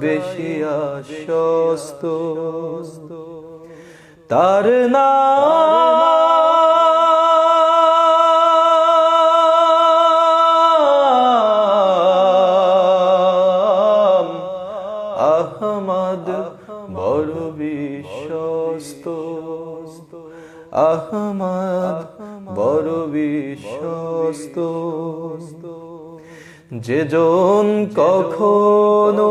বেশি আশ্বস্ত তার নাম আহমদ বড় বিশ্বস্ত। আহমদ বড় বিশ্বস্ত। যেজন কখনো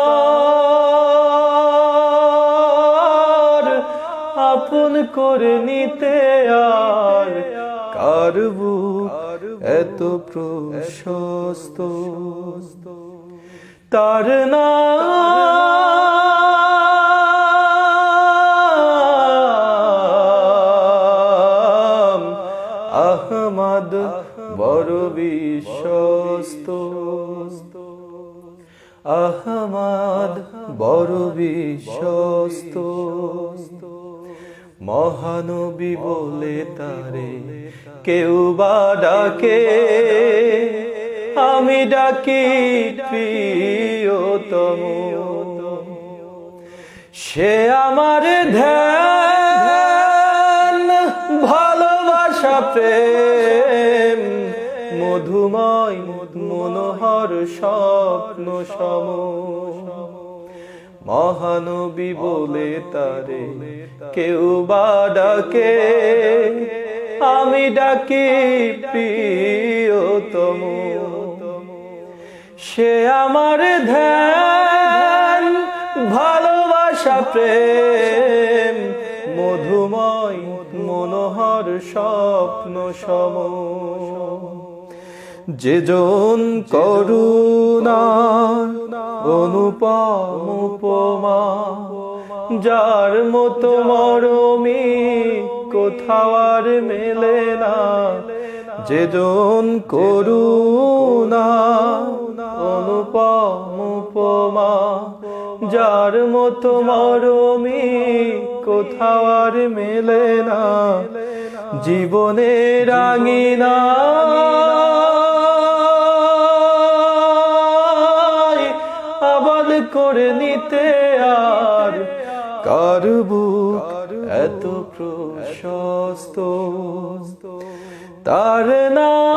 করে নিতে আর কারবু এত প্রশস্ত? তার না আহমদ বড় বিশ্বস্ত। আহমদ বড় বিশ্বস্ত। মহানবী বলে তারে কেউ বা ডাকে আমি ডাকি প্রিয়তম। সে আমার ধ্যান ভালোবাসা প্রেম মধুময় মনোহর স্বপ্ন সম মহানবী বলে তারে কেউ বা ডাকে। আমি ডাকি প্রিয়তম। সে আমার ধ্যান ভালোবাসা প্রেম মধুময় মনোহর স্বপ্ন সম যেজন করুণা, অনুপম উপমা, যার মতো মরমি কোথাও আর মেলে না। যেজন করুণা, অনুপম উপমা, যার মতো মরমি কোথাও আর মেলে না। জীবনের রাঙিনা করে নিতে আর কারবু এত প্রশস্ত? তার নাম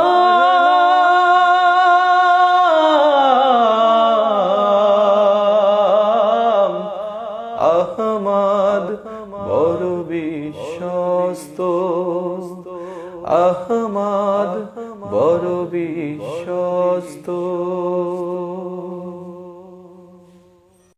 আহমদ বড় বিশ্বস্ত। আহমদ বড় বিশ্বস্ত।